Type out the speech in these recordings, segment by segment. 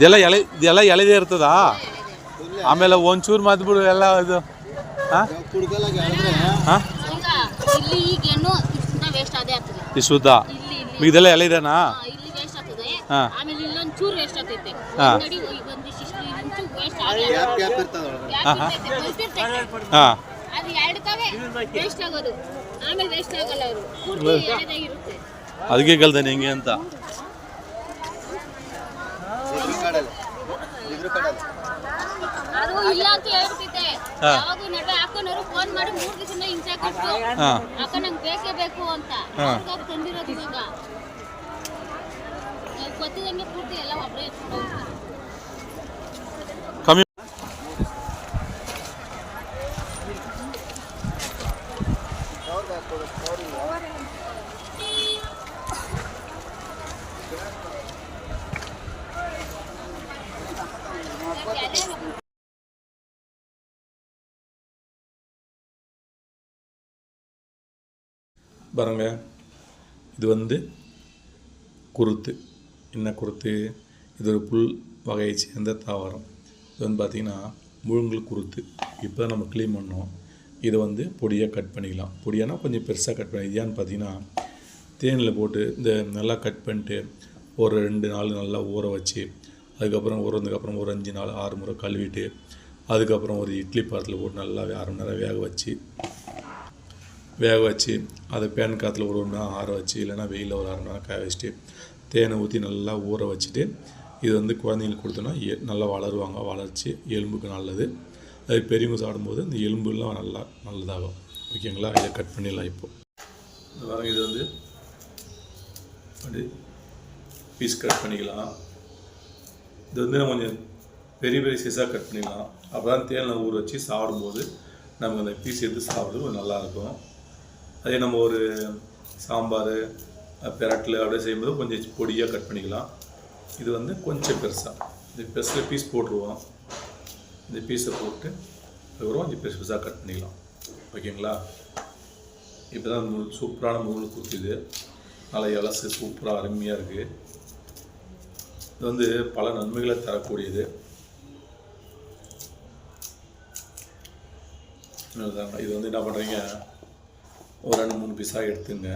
ಇದೆಲ್ಲ ಎಳೆ ಇದೆಲ್ಲ ಎಳೆದೇ ಇರ್ತದಾ? ಆಮೇಲೆ ಒಂಚೂರು ಮದ್ಬಿಡು ಎಲ್ಲ ಇದು. ಶುದ್ಧ? ಇದೆಲ್ಲ ಎಲೆ ಅದಕ್ಕೆ ಕಲ್ತಾನೆ ಹೆಂಗೆ ಅಂತ. ಇಲ್ಲ ಅಂತ ಹೇಳ್ತಿದ್ದೆ ಹಾ. ಯಾವಾಗ ನಡುವೆ ಹಾಕೊಂಡವ್ರು ಫೋನ್ ಮಾಡಿ ಮೂರ್ ದಿವಸ ಹಿಂಸೆ ಕೊಟ್ಟು ಹಾಂ. ಅಕ್ಕ ನಂಗೆ ಬೇಕೇ ಬೇಕು ಅಂತ. ಹಾ. ಅವ್ರಿಗಾಗಿ ತಂದಿರೋದು ಇವಾಗ. ನಾವ್ ಗೊತ್ತಿದಂಗೆ ಪೂರ್ತಿ ಎಲ್ಲ ಒಬ್ಬರೇ ಎತ್ಕೊಂಡು ಹೋಗ್ತಾರೆ. பாருங்க. இது வந்து குருத்து. என்ன குருத்து? இது ஒரு புல் வகையை சேர்ந்த தாவரம். இது வந்து பார்த்திங்கன்னா முழுங்கல் குருத்து. இப்போ தான் நம்ம க்ளீன் பண்ணோம். இதை வந்து பொடியாக கட் பண்ணிக்கலாம். பொடியானா கொஞ்சம் பெருசாக கட் பண்ணி ஏன்னு பார்த்தீங்கன்னா தேனில் போட்டு இந்த நல்லா கட் பண்ணிட்டு ஒரு ரெண்டு நாள் நல்லா ஊற வச்சு அதுக்கப்புறம் ஊறதுக்கப்புறம் ஒரு அஞ்சு நாள் ஆறு முறை கழுவிட்டு அதுக்கப்புறம் ஒரு இட்லி பாத்திரத்தில் போட்டு நல்லா அரை மணி நேரம் வேக வச்சு வேக வச்சு அதை பேன் காற்றுல ஒரு ஒன்றா ஆற வச்சு இல்லைன்னா வெயிலில் ஒரு அரை நாள் நேரம் காய வச்சுட்டு தேனை ஊற்றி நல்லா ஊற வச்சுட்டு இது வந்து குழந்தைங்களுக்கு கொடுத்தோன்னா எ- நல்லா வளருவாங்க. வளர்ச்சி எலும்புக்கு நல்லது. அது பெரியவங்க சாப்பிடும்போது இந்த எலும்புலாம் நல்லா நல்லதாகும். ஓகேங்களா? இதை கட் பண்ணிடலாம் இப்போ. வர இது வந்து அப்படி பீஸ் கட் பண்ணிக்கலாம். இது வந்து நம்ம கொஞ்சம் பெரிய பெரிய சைஸாக கட் பண்ணிக்கலாம். அப்போ தான் தேனில் ஊற வச்சு சாப்பிடும்போது நமக்கு அந்த பீஸ் எடுத்து சாப்பிட்றது கொஞ்சம் நல்லாயிருக்கும் அதே நம்ம ஒரு சாம்பார் பெரட்டில் அப்படியே செய்யும்போது கொஞ்சம் பொடியாக கட் பண்ணிக்கலாம். இது வந்து கொஞ்சம் பெருசாக இந்த பெருசில் பீஸ் போட்டுருவோம். இந்த பீஸை போட்டு அதுக்கப்புறம் கொஞ்சம் பெருசு பெருசாக கட் பண்ணிக்கலாம். ஓகேங்களா? இப்போ தான் முள் சூப்பரான முள் குத்துது. நல்லா இலசு சூப்பராக அருமையாக இருக்குது இது வந்து பல நன்மைகளை தரக்கூடியது. இது வந்து என்ன பண்ணுறீங்க ஒரு ரெண்டு மூணு பீஸாக எடுத்துங்க.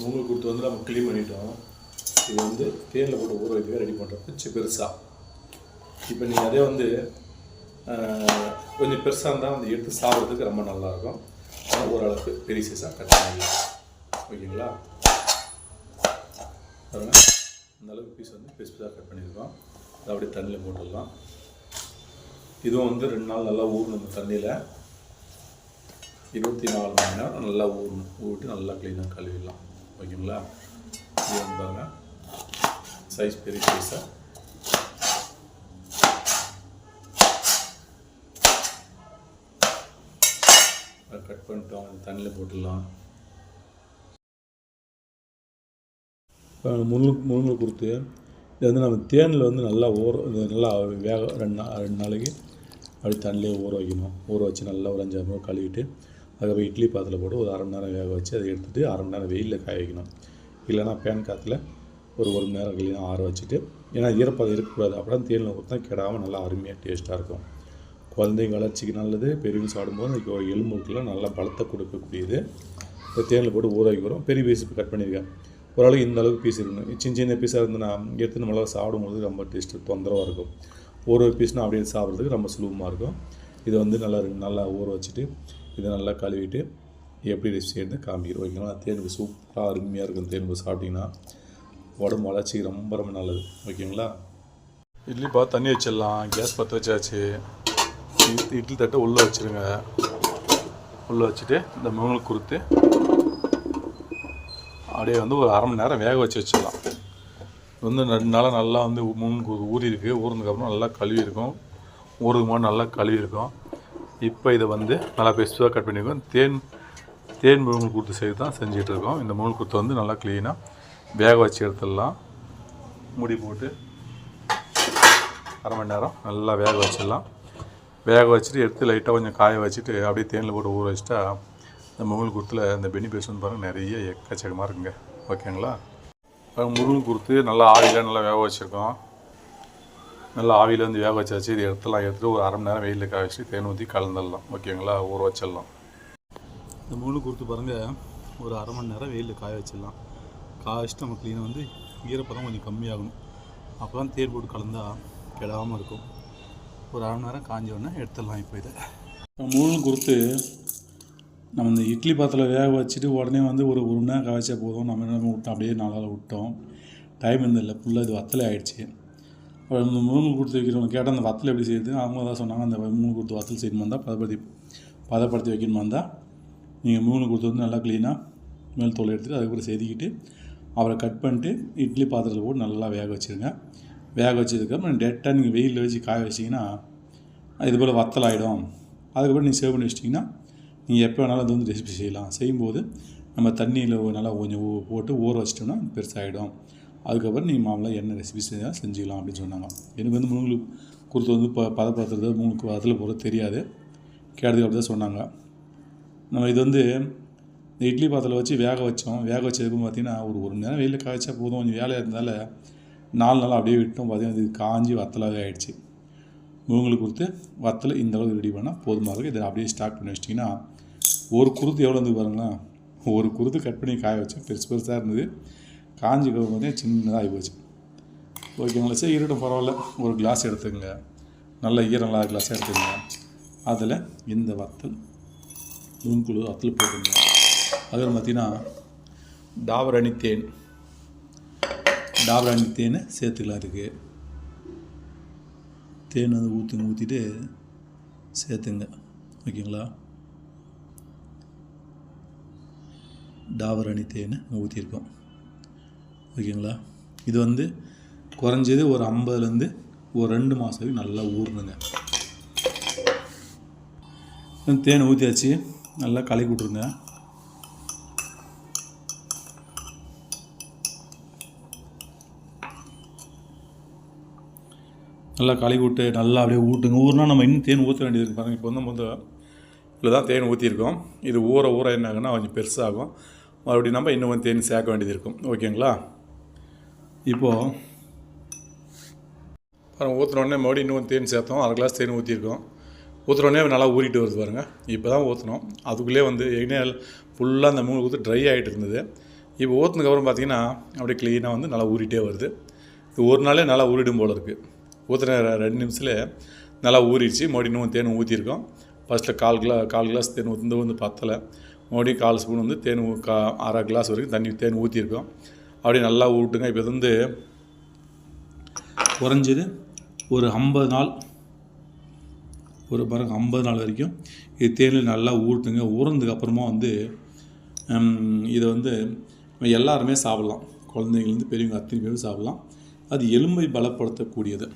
மூங்கல் கொடுத்து வந்து நம்ம க்ளீன் பண்ணிட்டோம். இது வந்து தேனில் போட்டு ஊற வைக்க ரெடி பண்ணுறோம் கொஞ்சம் பெருசாக இப்போ நீங்கள் அதே வந்து கொஞ்சம் பெருசாக இருந்தால் வந்து எடுத்து சாப்பிட்றதுக்கு ரொம்ப நல்லாயிருக்கும். ஆனால் ஓரளவுக்கு பெரிய சைஸாக கட் பண்ணிக்கலாம் ஓகேங்களா? பாருங்க. அந்தளவுக்கு பீஸ் வந்து பெருசு பெருசாக கட் பண்ணியிருக்கோம். அதை அப்படியே தண்ணியில் போட்டுடலாம். இதுவும் வந்து ரெண்டு நாள் நல்லா ஊறணும் இந்த தண்ணியில். இருபத்தி நாலு மணி நேரம் நல்லா ஊறணும். ஊறிட்டு நல்லா க்ளீனாக கழுவிடலாம். ஓகேங்களா? இது வந்து சைஸ் பெரிய சைஸாக கட் பண்ணிட்டோம். தண்ணியில் போட்டுடலாம். இப்போ முருங்கை முருங்கை கொடுத்து இது வந்து நம்ம தேனில் வந்து நல்லா ஊற இது நல்லா வேக ரெண்டு நாள் ரெண்டு நாளைக்கு அப்படி தண்ணிலே ஊற வைக்கணும். ஊற வச்சு நல்லா ஒரு அஞ்சாறு மணி கழுவிட்டு அதுக்கப்புறம் இட்லி பாத்திரத்தில் போட்டு ஒரு அரை மணி நேரம் வேக வச்சு அதை எடுத்துகிட்டு அரை மணி நேரம் வெயிலில் காய வைக்கணும். இல்லைன்னா பேன் காற்றுல ஒரு ஒரு மணி நேரம் கழிவு ஆற வச்சுட்டு ஏன்னா ஈரப்பதம் இருக்கக்கூடாது. அப்படின்னா தேனில் ஊற்றினா கெடாமல் நல்லா அருமையாக டேஸ்ட்டாக இருக்கும். குழந்தைங்க வளர்ச்சிக்கு நல்லது பெரியவங்க சாப்பிடும்போது அதுக்கு எலும்புக்கெல்லாம் நல்லா பலத்தை கொடுக்கக்கூடியது. இந்த தேனில் போட்டு ஊற வைக்கிறோம். பெரிய பீஸ் கட் பண்ணியிருக்கேன். ஓரளவுக்கு இந்த அளவுக்கு பீஸ் இருக்கணும். சின்ன சின்ன பீஸாக இருந்து எடுத்து நம்மளால சாப்பிடும்போது ரொம்ப டேஸ்ட்டு தொந்தரவாக இருக்கும். ஒரு ஒரு பீஸ்னால் அப்படியே சாப்பிட்றதுக்கு ரொம்ப சுலபமாக இருக்கும். இதை வந்து நல்லா நல்லா ஊற வச்சுட்டு இதை நல்லா கழுவிட்டு எப்படி ரெசிபி எடுத்து காமிக்கிறோம் ஓகேங்களா? தேனுக்கு சூப்பராக அருமையாக இருக்கும் தேனுக்கு சாப்பிட்டிங்கன்னா. உடம்பு வளர்ச்சி ரொம்ப ரொம்ப நல்லது. ஓகேங்களா? இட்லி பார்த்து தண்ணி வச்சிடலாம். கேஸ் பற்ற வச்சாச்சு. இட்லி- இட்லி தட்டை உள்ளே வச்சுருங்க. உள்ளே வச்சுட்டு இந்த மிளகு கொடுத்து அப்படியே வந்து ஒரு அரை மணி நேரம் வேக வச்சு வச்சிடலாம். வந்து ரெண்டு நாளாக நல்லா வந்து முன் கு- ஊறி இருக்குது ஊறினதுக்கப்புறம் நல்லா கழுவி இருக்கும் ஊறுக்கு நல்லா கழுவி இருக்கும் இப்போ இதை வந்து நல்லா பெஸ்ட்டாக கட் பண்ணியிருக்கோம். தேன் தேன் முழுங்கல் கொடுத்து செய்து தான் செஞ்சுட்டு இருக்கோம் இந்த முழுங்கல் கொடுத்து வந்து நல்லா க்ளீனாக வேக வச்சு எடுத்துடலாம். முடி போட்டு அரை மணி நேரம் நல்லா வேக வச்சிடலாம். வேக வச்சுட்டு எடுத்து லைட்டாக கொஞ்சம் காய வச்சுட்டு அப்படியே தேனில் போட்டு ஊற வச்சுட்டா இந்த முருங்கல் குருத்தில் இந்த பெனிஃபிட்ஸ் வந்து பாருங்கள் நிறைய எக்கச்சக்கமாக இருக்குங்க. ஓகேங்களா? முருகன் கொடுத்து குருத்து நல்லா ஆவியில் நல்லா வேக வச்சுருக்கோம். நல்லா ஆவியில் வந்து வேக வச்சாச்சு. இது எடுத்துலாம் எடுத்துட்டு ஒரு அரை மணி நேரம் வெயிலில் காய வச்சு தேன் ஊற்றி கலந்துடலாம். ஓகேங்களா? ஊற வச்சிடலாம். இந்த முருகன் குருத்து பாருங்கள் ஒரு அரை மணி நேரம் வெயிலில் காய வச்சிடலாம். காய வச்சுட்டு நம்ம க்ளீனாக வந்து ஈரப்பதம் கொஞ்சம் கம்மியாகணும். அப்போ தான் தேர் போட்டு கலந்தால் கெடாமல் இருக்கும். ஒரு அரை மணி நேரம் காஞ்ச உடனே எடுத்துடலாம் இப்போ இதை. முருங்கல் குருத்து நம்ம இந்த இட்லி பாத்திரம் வேக வச்சுட்டு உடனே வந்து ஒரு ஒரு மணி நேரம் காய போதும். நம்ம என்ன விட்டோம் அப்படியே நாளால் விட்டோம். டைம் இருந்ததில்லை ஃபுல்லாக இது வத்தலை ஆகிடுச்சு அப்புறம் இந்த முருங்கை கொடுத்து வைக்கிறவங்க கேட்டால் அந்த வத்தல் எப்படி செய்யுது? அவங்க தான் சொன்னாங்க அந்த மூணு கொடுத்து வத்தல் செய்யணுமா இருந்தால் பதப்படுத்தி பதப்படுத்தி வைக்கணுமா இருந்தால் நீங்கள் முருங்கல் கொடுத்து வந்து நல்லா க்ளீனாக மேல் தோலை எடுத்துகிட்டு அதுக்கப்புறம் செதுக்கிட்டு அவரை கட் பண்ணிட்டு இட்லி பாத்திரத்தில் போட்டு நல்லா வேக வச்சுருங்க. வேக வச்சதுக்கப்புறம் டேரெக்டாக நீங்கள் வெயிலில் வச்சு காய வச்சிங்கன்னா இது போல் வத்தல் ஆகிடும் அதுக்கப்புறம் நீங்கள் சேவ் பண்ணி வச்சிட்டிங்கன்னா நீங்கள் எப்போ வேணாலும் அது வந்து ரெசிபி செய்யலாம். செய்யும்போது நம்ம தண்ணியில் நல்லா கொஞ்சம் போட்டு ஊற வச்சிட்டோம்னா பெருசாகிடும் அதுக்கப்புறம் நீங்கள் மாமலாம் என்ன ரெசிபி செஞ்சால் செஞ்சுக்கலாம் அப்படின்னு சொன்னாங்க. எனக்கு வந்து முழுங்களுக்கு கொடுத்து வந்து ப பதப்படுத்துறது முழுக்கு அதில் போகிறது தெரியாது. கேட்டதுக்கு அப்படி தான் சொன்னாங்க. நம்ம இது வந்து இந்த இட்லி பாத்திரத்தில் வச்சு வேக வச்சோம். வேக வச்சதுக்கு பார்த்தீங்கன்னா ஒரு ஒரு மணி நேரம் வெயிலில் காய்ச்சா போதும். கொஞ்சம் வேலையாக இருந்தால நாலு நாள் அப்படியே விட்டோம். பார்த்தீங்கன்னா இது காஞ்சி வத்தலாகவே ஆயிடுச்சு. முருங்களுக்கு கொடுத்து வத்தல் இந்த அளவுக்கு ரெடி பண்ணால் போதுமாக இருக்குது இதை அப்படியே ஸ்டாக் பண்ணி வச்சிட்டிங்கன்னா ஒரு குருத்து எவ்வளோ இருந்து பாருங்களேன். ஒரு குருத்து கட் பண்ணி காய வச்சு பெருசு பெருசாக இருந்தது. காஞ்சி பார்த்தீங்கன்னா சின்னதாக ஆகி போச்சு. ஓகேங்களா சரி இருக்கட்டும் பரவாயில்ல. ஒரு கிளாஸ் எடுத்துங்க நல்ல ஈரம் இல்லாத கிளாஸ் எடுத்துக்கங்க. அதில் இந்த வத்தல் நுண்குழு வத்தல் போட்டுங்க அதில் பார்த்தீங்கன்னா டாபரணி தேன் டாபரணி தேன் சேர்த்துக்கலாம் இருக்குது தேன் அதை ஊற்றுங்க ஊற்றிட்டு சேர்த்துங்க. ஓகேங்களா? டாபர் அணி தேன் ஊற்றிருக்கோம் ஓகேங்களா? இது வந்து குறைஞ்சது ஒரு ஐம்பதுலேருந்து ஒரு ரெண்டு மாதம் நல்லா ஊறணுங்க. தேன் ஊற்றியாச்சு நல்லா கலக்கி விட்ருங்க நல்லா களி விட்டு நல்லா அப்படியே ஊட்டுங்க. ஊறினா நம்ம இன்னும் தேன் ஊற்ற வேண்டியது பாருங்கள் இப்போ வந்து முதல் இதில் தான் தேன் ஊற்றிருக்கோம் இது ஊற ஊற என்ன ஆகுன்னா கொஞ்சம் பெருசாகும். மறுபடியும் நம்ம இன்னும் கொஞ்சம் தேன் சேர்க்க வேண்டியது இருக்கும். ஓகேங்களா? இப்போது பாருங்கள் ஊற்றுனோடனே மறுபடியும் இன்னும் தேன் சேர்த்தோம். அரை கிளாஸ் தேன் ஊற்றிருக்கோம் ஊற்றுனோடனே நல்லா ஊறிட்டு வருது பாருங்கள் இப்போ தான் ஊற்றினோம் அதுக்குள்ளே வந்து எண்ணெய் ஃபுல்லாக அந்த மூணு ஊற்று ட்ரை ஆகிட்டு இருந்தது. இப்போ ஊற்றுனதுக்கப்புறம் பார்த்தீங்கன்னா அப்படியே க்ளீனாக வந்து நல்லா ஊறிட்டே வருது. இது ஒரு நாளே நல்லா ஊறிடும் போல் இருக்குது ஊற்றுன ரெண்டு நிமிஷத்தில் நல்லா ஊறிடுச்சு. மறுபடியும் இன்னும் தேன் ஊற்றிருக்கோம் ஃபஸ்ட்டில் கால் கிலா கால் கிளாஸ் தேன் ஊற்றி வந்து பத்தலை. மறுபடியும் கால் ஸ்பூன் வந்து தேன் கா அரை கிளாஸ் வரைக்கும் தண்ணி தேன் ஊற்றிருக்கோம் அப்படியே நல்லா ஊட்டுங்க. இப்போ வந்து குறைஞ்சது ஒரு ஐம்பது நாள் ஒரு பாருங்க ஐம்பது நாள் வரைக்கும் இது தேனில் நல்லா ஊட்டுங்க. ஊறினதுக்கு அப்புறமா வந்து இதை வந்து எல்லாருமே சாப்பிட்லாம். குழந்தைங்கலேருந்து பெரியவங்க அத்தனை பேரும் சாப்பிட்லாம். அது எலும்பை பலப்படுத்தக்கூடியது.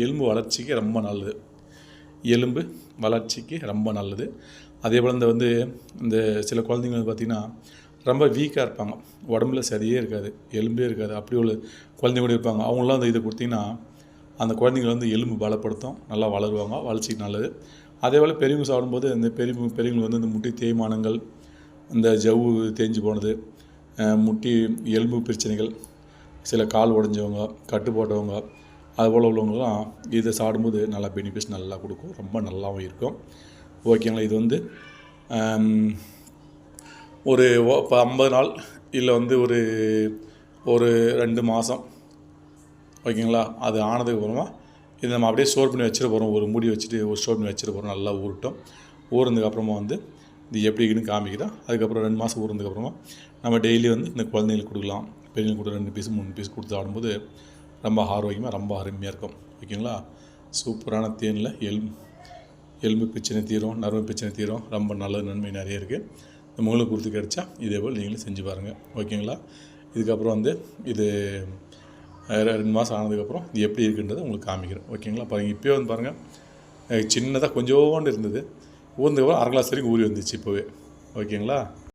எலும்பு வளர்ச்சிக்கு ரொம்ப நல்லது. எலும்பு வளர்ச்சிக்கு ரொம்ப நல்லது. அதே போல் இந்த வந்து இந்த சில குழந்தைங்க வந்து பார்த்திங்கன்னா ரொம்ப வீக்காக இருப்பாங்க. உடம்புல சரியே இருக்காது. எலும்பே இருக்காது. அப்படி உள்ள குழந்தைங்க கூட இருப்பாங்க. அவங்களாம் அந்த இதை கொடுத்தீங்கன்னா அந்த குழந்தைங்களை வந்து எலும்பு பலப்படுத்தும். நல்லா வளருவாங்க. வளர்ச்சிக்கு நல்லது. அதே போல் பெரியவங்க சாப்பிடும்போது இந்த பெரிய பெரியவங்களுக்கு வந்து இந்த முட்டி தேய்மானங்கள் இந்த ஜவ்வு தேஞ்சு போனது முட்டி எலும்பு பிரச்சனைகள் சில கால் உடைஞ்சவங்க கட்டு போட்டவங்க அது போல் உள்ளவங்கலாம் இதை சாப்பிடும்போது நல்லா பெனிஃபிட்ஸ் நல்லா கொடுக்கும். ரொம்ப நல்லாவும் இருக்கும். ஓகேங்களா இது வந்து ஒரு இப்போ ஐம்பது நாள் இல்லை வந்து ஒரு ஒரு ரெண்டு மாதம் ஓகேங்களா அது ஆனதுக்கு அப்புறமா இதை நம்ம அப்படியே ஸ்டோர் பண்ணி வச்சுட்டு போகிறோம் ஒரு மூடி வச்சுட்டு ஒரு ஸ்டோர் பண்ணி வச்சுட்டு போகிறோம் நல்லா ஊறட்டும். ஊறுனதுக்கப்புறமா வந்து இது எப்படின்னு இருக்குன்னு காமிக்கிறோம் அதுக்கப்புறம் ரெண்டு மாதம் ஊறுனதுக்கப்புறமா நம்ம டெய்லி வந்து இந்த குழந்தைங்களுக்கு கொடுக்கலாம். பெரியவங்களுக்கு கூட ரெண்டு பீஸ் மூணு பீஸ் கொடுத்து ஆடும்போது ரொம்ப ஆரோக்கியமாக ரொம்ப அருமையாக இருக்கும். ஓகேங்களா? சூப்பரான தேனில் எலும்பு எலும்பு பிரச்சனை தீரும் நரம்பு பிரச்சனை தீரும். ரொம்ப நல்ல நன்மை நிறைய இருக்குது இந்த மூளை கொடுத்து கிடச்சா இதே போல் நீங்களும் செஞ்சு பாருங்கள் ஓகேங்களா? இதுக்கப்புறம் வந்து இது ரெண்டு மாதம் ஆனதுக்கப்புறம் இது எப்படி இருக்குன்றதை உங்களுக்கு காமிக்கிறேன். ஓகேங்களா? பாருங்கள் இப்போயே வந்து பாருங்கள் சின்னதாக கொஞ்சோண்டு இருந்தது. ஊர்ந்ததுக்கப்புறம் அரை கிளாஸ் வரைக்கும் ஊறி வந்துச்சு இப்போவே. ஓகேங்களா?